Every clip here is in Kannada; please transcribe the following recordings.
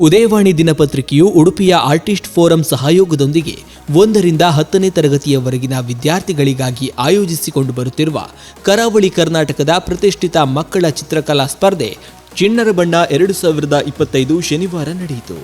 ಉದಯವಾಣಿ ದಿನಪತ್ರಿಕೆಯು ಉಡುಪಿಯ ಆರ್ಟಿಸ್ಟ್ ಫೋರಂ ಸಹಯೋಗದೊಂದಿಗೆ ಒಂದರಿಂದ ಹತ್ತನೇ ತರಗತಿಯವರೆಗಿನ ವಿದ್ಯಾರ್ಥಿಗಳಿಗಾಗಿ ಆಯೋಜಿಸಿಕೊಂಡು ಬರುತ್ತಿರುವ ಕರಾವಳಿ ಕರ್ನಾಟಕದ ಪ್ರತಿಷ್ಠಿತ ಮಕ್ಕಳ ಚಿತ್ರಕಲಾ ಸ್ಪರ್ಧೆ ಚಿಣ್ಣರ ಬಣ್ಣ ಎರಡು ಸಾವಿರದ ಇಪ್ಪತ್ತೈದು ಶನಿವಾರ ನಡೆಯಿತು.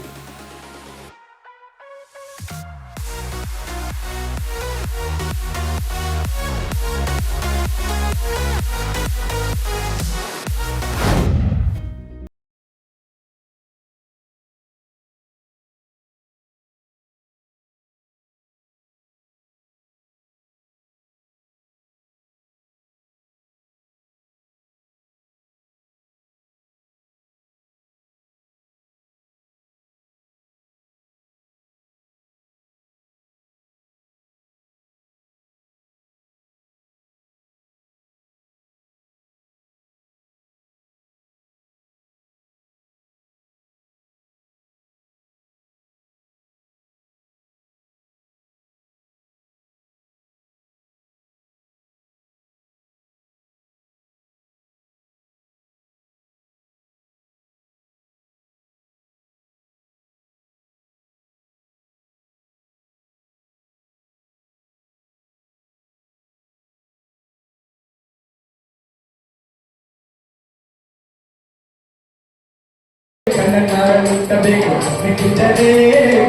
விட்டதே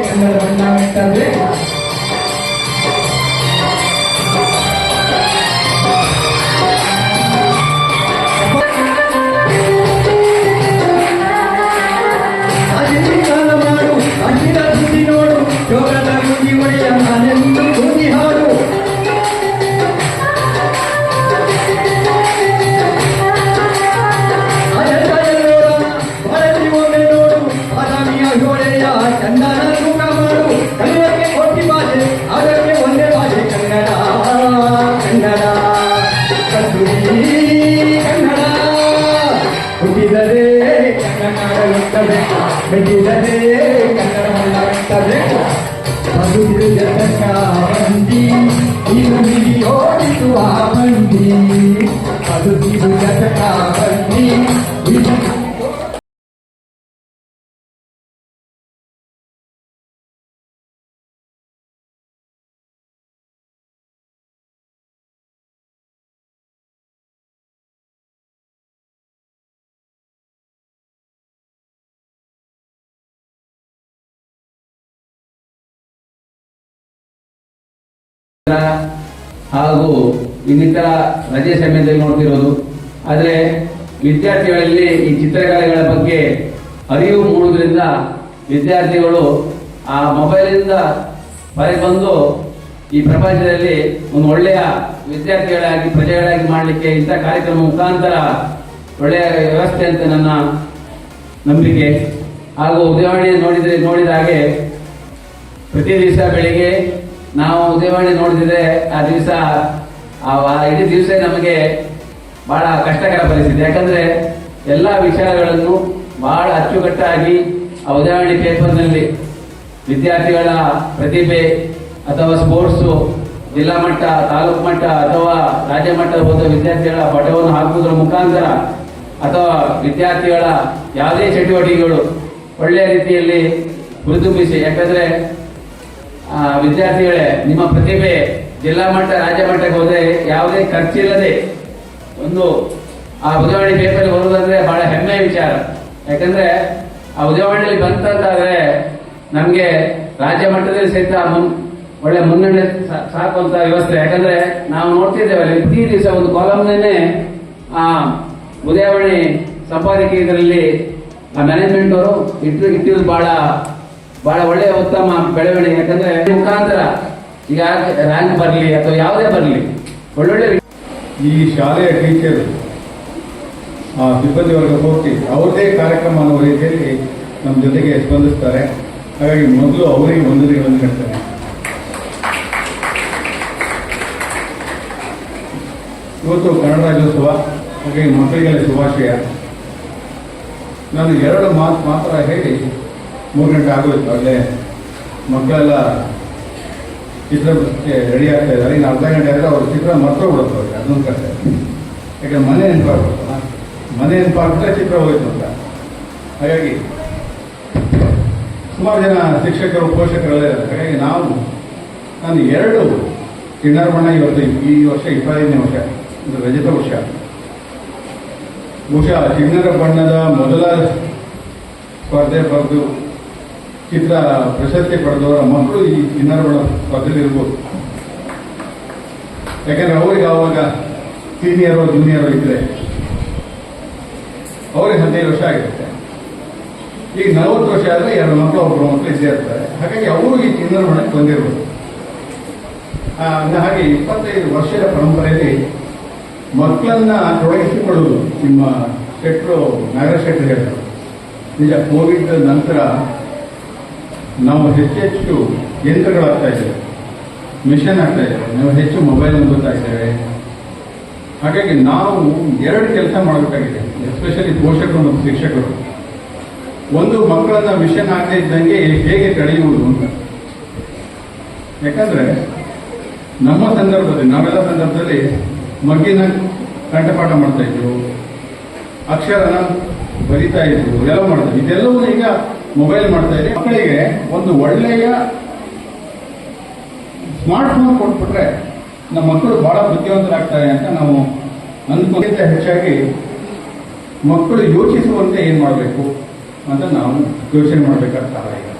கண்ணர் வண்ணம் விட்டது 야 ಹಾಗೂ ಇನ್ನಿತರ ರಜೆ ಸಮಯದಲ್ಲಿ ನೋಡ್ತಿರೋದು. ಆದರೆ ವಿದ್ಯಾರ್ಥಿಗಳಲ್ಲಿ ಈ ಚಿತ್ರಕಲೆಗಳ ಬಗ್ಗೆ ಅರಿವು ಮೂಡುವುದರಿಂದ ವಿದ್ಯಾರ್ಥಿಗಳು ಆ ಮೊಬೈಲಿಂದ ಹೊರಗೆ ಬಂದು ಈ ಪ್ರಪಂಚದಲ್ಲಿ ಒಂದು ಒಳ್ಳೆಯ ವಿದ್ಯಾರ್ಥಿಗಳಾಗಿ, ಪ್ರಜೆಗಳಾಗಿ ಮಾಡಲಿಕ್ಕೆ ಇಂಥ ಕಾರ್ಯಕ್ರಮ ಮುಖಾಂತರ ಒಳ್ಳೆಯ ವ್ಯವಸ್ಥೆ ಅಂತ ನನ್ನ ನಂಬಿಕೆ. ಹಾಗೂ ಉದಾಹರಣೆ ನೋಡಿದರೆ, ನೋಡಿದ ಹಾಗೆ ಪ್ರತಿ ದಿವಸ ಬೆಳಿಗ್ಗೆ ನಾವು ಉದಯವಾಣಿ ನೋಡಿದ್ರೆ ಆ ದಿವಸ ಇಡೀ ದಿವಸ ನಮಗೆ ಬಹಳ ಕಷ್ಟಕರ ಪರಿಸ್ಥಿತಿ. ಯಾಕಂದ್ರೆ ಎಲ್ಲ ವಿಚಾರಗಳನ್ನು ಬಹಳ ಅಚ್ಚುಕಟ್ಟಾಗಿ ಆ ಉದಯವಾಣಿ ಪೇಪರ್ನಲ್ಲಿ ವಿದ್ಯಾರ್ಥಿಗಳ ಪ್ರತಿಭೆ ಅಥವಾ ಸ್ಪೋರ್ಟ್ಸು, ಜಿಲ್ಲಾ ಮಟ್ಟ, ತಾಲೂಕು ಮಟ್ಟ ಅಥವಾ ರಾಜ್ಯ ಮಟ್ಟ ಹೋದ ವಿದ್ಯಾರ್ಥಿಗಳ ಪಟವನ್ನು ಹಾಕುವುದರ ಮುಖಾಂತರ ಅಥವಾ ವಿದ್ಯಾರ್ಥಿಗಳ ಯಾವುದೇ ಚಟುವಟಿಕೆಗಳು ಒಳ್ಳೆಯ ರೀತಿಯಲ್ಲಿ ಹುರಿದುಂಬಿಸಿ, ಯಾಕಂದ್ರೆ ವಿದ್ಯಾರ್ಥಿಗಳೇ, ನಿಮ್ಮ ಪ್ರತಿಭೆ ಜಿಲ್ಲಾ ಮಟ್ಟ, ರಾಜ್ಯ ಮಟ್ಟಕ್ಕೆ ಹೋದ್ರೆ ಯಾವುದೇ ಖರ್ಚಿಲ್ಲದೆ ಒಂದು, ಆ ಉದಾವಣಿ ಪೇಪರ್ ಬರುವುದಂದ್ರೆ ಬಹಳ ಹೆಮ್ಮೆಯ ವಿಚಾರ. ಯಾಕಂದ್ರೆ, ಆ ಉದಾವಣಿಯಲ್ಲಿ ಬಂತಂತಾದ್ರೆ ನಮ್ಗೆ ರಾಜ್ಯ ಮಟ್ಟದಲ್ಲಿ ಸಹಿತ ಒಳ್ಳೆ ಮುನ್ನಡೆ ಸಾಕುವಂತ ವ್ಯವಸ್ಥೆ. ಯಾಕಂದ್ರೆ ನಾವು ನೋಡ್ತಿದ್ದೇವೆ ಪ್ರತಿ ದಿವಸ ಒಂದು ಕಾಲಮ್ನೇ ಆ, ಉದಯವಾಣಿ ಸಂಪಾದಕೀಯದಲ್ಲಿ ಆ ಮ್ಯಾನೇಜ್ಮೆಂಟ್ ಅವರು ಇಟ್ಟು ಇಟ್ಟಿದ್ದು ಬಹಳ ಬಹಳ ಒಳ್ಳೆಯ ಉತ್ತಮ ಬೆಳವಣಿಗೆ, ಯಾಕಂದ್ರೆ ಮುಖಾಂತರ ಈಗ ರ್ಯಾಂಕ್ ಬರಲಿ ಅಥವಾ ಯಾವುದೇ ಬರಲಿ, ಒಳ್ಳೊಳ್ಳೆ ಈ ಶಾಲೆಯ ಟೀಚರ್ ಆ ಸಿಬ್ಬಂದಿ ವರ್ಗ ಪೂರ್ತಿ ಅವ್ರದ್ದೇ ಕಾರ್ಯಕ್ರಮ ಅನ್ನೋ ರೀತಿಯಲ್ಲಿ ನಮ್ಮ ಜೊತೆಗೆ ಸ್ಪಂದಿಸ್ತಾರೆ. ಹಾಗಾಗಿ ಮೊದಲು ಅವರಿಗೆ ವಂದನೆಗಳನ್ನು ಹೇಳ್ತಾರೆ ಇವತ್ತು ಕನ್ನಡ ರಾಜ್ಯೋತ್ಸವ ಹಾಗಾಗಿ ಮಕ್ಕಳಿಗೆಲ್ಲ ಶುಭಾಶಯ. ನಾನು ಎರಡು ಮಾತು ಮಾತ್ರ ಹೇಳಿ ಮೂರು ಗಂಟೆ ಆಗೋಯ್ತು, ಅಲ್ಲೇ ಮಕ್ಕಳೆಲ್ಲ ಚಿತ್ರಕ್ಕೆ ರೆಡಿ ಆಗ್ತಾ ಇದ್ದಾರೆ. ಇನ್ನು ಅರ್ಧ ಗಂಟೆ ಆದರೆ ಅವ್ರ ಚಿತ್ರ ಮರ್ತೋಗ್ಬಿಡುತ್ತೆ ಅವ್ರಿಗೆ ಅದೊಂದು ಕಷ್ಟ ಯಾಕಂದ್ರೆ ಮನೆ ನೆನಪಾಗ್ಬಿಡುತ್ತಲ್ಲ ಮನೆ ನೆನಪಾಗ್ಬಿಟ್ರೆ ಚಿತ್ರ ಹೋಯ್ತು ಅಂತ. ಹಾಗಾಗಿ ಸುಮಾರು ಜನ ಶಿಕ್ಷಕರು ಪೋಷಕರೆಲ್ಲ ಇದ್ದಾರೆ. ಹಾಗಾಗಿ ನಾವು, ನಾನು ಎರಡು ಕಿಣ್ಣರ ಬಣ್ಣ ಇವತ್ತು ಈ ವರ್ಷ, ಇಪ್ಪತ್ತೈದನೇ ವರ್ಷ ಇದು ರಜತ ವರ್ಷ. ಬಹುಶಃ ಚಿಣ್ಣರ ಬಣ್ಣದ ಮೊದಲ ಸ್ಪರ್ಧೆ ಬರೆದು ಚಿತ್ರ ಪ್ರಶಸ್ತಿ ಪಡೆದವರ ಮಕ್ಕಳು ಈ ಕಿನ್ನರಗಳ ಇರ್ಬೋದು. ಯಾಕಂದ್ರೆ ಅವ್ರಿಗೆ ಆವಾಗ ಸೀನಿಯರು ಜೂನಿಯರು ಇದ್ರೆ ಅವ್ರಿಗೆ ಹದಿನೈದು ವರ್ಷ ಆಗಿರುತ್ತೆ. ಈಗ ನಲವತ್ತು ವರ್ಷ ಆದರೆ ಎರಡು ಮಕ್ಕಳು ಒಬ್ಬರು ಮಕ್ಕಳು ಇದ್ದೇ ಇರ್ತಾರೆ. ಹಾಗಾಗಿ ಅವರು ಈ ಕಿನ್ನರ ಮಾಡಕ್ಕೆ ಬಂದಿರ್ಬೋದು. ಹಾಗೆ ಇಪ್ಪತ್ತೈದು ವರ್ಷದ ಪರಂಪರೆಯಲ್ಲಿ ಮಕ್ಕಳನ್ನ ತೊಡಗಿಸಿಕೊಳ್ಳುವುದು ನಿಮ್ಮ ಶೆಟ್ಟರು ನಾಗರ ಶೆಟ್ಟರು ಹೇಳಿದರು. ನಿಜ, ಕೋವಿಡ್ ನಂತರ ನಾವು ಹೆಚ್ಚೆಚ್ಚು ಯಂತ್ರಗಳಾಗ್ತಾ ಇದ್ದೇವೆ. ಮಿಷನ್ ಆಗ್ತಾ ಇದ್ದೇವೆ. ನಾವು ಹೆಚ್ಚು ಮೊಬೈಲ್ ನಂಬುತ್ತಾ ಇದ್ದೇವೆ. ಹಾಗಾಗಿ ನಾವು ಎರಡು ಕೆಲಸ ಮಾಡಬೇಕಾಗಿದೆ. ಎಸ್ಪೆಷಲಿ ಪೋಷಕರು ಮತ್ತು ಶಿಕ್ಷಕರು. ಒಂದು ಮಕ್ಕಳನ್ನ ಮಿಷನ್ ಆಗದೇ ಇದ್ದಂಗೆ ಹೇಗೆ ತಡೆಯುವುದು ಅಂತ. ಯಾಕಂದ್ರೆ ನಮ್ಮ ಸಂದರ್ಭದಲ್ಲಿ, ನಾವೆಲ್ಲ ಸಂದರ್ಭದಲ್ಲಿ ಮಗ್ಗಿನ ಕಂಠಪಾಠ ಮಾಡ್ತಾ ಇದ್ರು ಅಕ್ಷರನ ಬರಿತಾ ಇದ್ರು ಎಲ್ಲ ಮಾಡ್ತಾ ಇದೆಲ್ಲವೂ ಈಗ ಮೊಬೈಲ್ ಮಾಡ್ತಾ ಇದೆ ಮಕ್ಕಳಿಗೆ ಒಂದು ಒಳ್ಳೆಯ ಸ್ಮಾರ್ಟ್ ಫೋನ್ ಕೊಟ್ಬಿಟ್ರೆ ನಮ್ಮ ಮಕ್ಕಳು ಬಹಳ ಬುದ್ಧಿವಂತರಾಗ್ತಾರೆ ಅಂತ ನಾವು ಅಂದ್ಕೊಂಡಿಂತ ಹೆಚ್ಚಾಗಿ. ಮಕ್ಕಳು ಯೋಚಿಸುವಂತೆ ಏನು ಮಾಡಬೇಕು ಅಂತ ನಾವು ಯೋಚನೆ ಮಾಡಬೇಕಾಗ್ತದೆ ಈಗ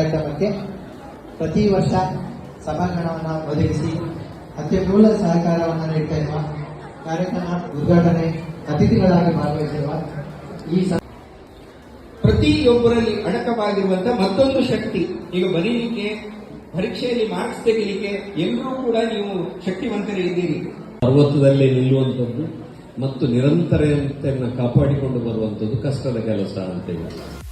ಕಾರ್ಯಕ್ರಮಕ್ಕೆ ಪ್ರತಿ ವರ್ಷ ಸಭಾಂಗಣವನ್ನು ಒದಗಿಸಿ ಅತ್ಯಮೂಲ ಸಹಕಾರವನ್ನು ನೀಡ್ತಾ ಇರುವ ಕಾರ್ಯಕ್ರಮ ಉದ್ಘಾಟನೆ ಅತಿಥಿಗಳಾಗಿ ಭಾಗವಹಿಸಿರುವ ಈ ಪ್ರತಿಯೊಬ್ಬರಲ್ಲಿ ಅಡಕವಾಗಿರುವಂತಹ ಮತ್ತೊಂದು ಶಕ್ತಿ ಈಗ ಬರೀಲಿಕ್ಕೆ ಪರೀಕ್ಷೆಯಲ್ಲಿ ಮಾರ್ಕ್ಸ್ ತೆಗಿಲಿಕ್ಕೆ ಎಲ್ಲರೂ ಕೂಡ ನೀವು ಶಕ್ತಿವಂತರೇ ಇದ್ದೀರಿ ಪರ್ವತದಲ್ಲೇ ನಿಲ್ಲುವಂಥದ್ದು ಮತ್ತು ನಿರಂತರತೆಯನ್ನು ಕಾಪಾಡಿಕೊಂಡು ಬರುವಂಥದ್ದು ಕಷ್ಟದ ಕೆಲಸ ಅಂತ ಅಂತೇಳಿ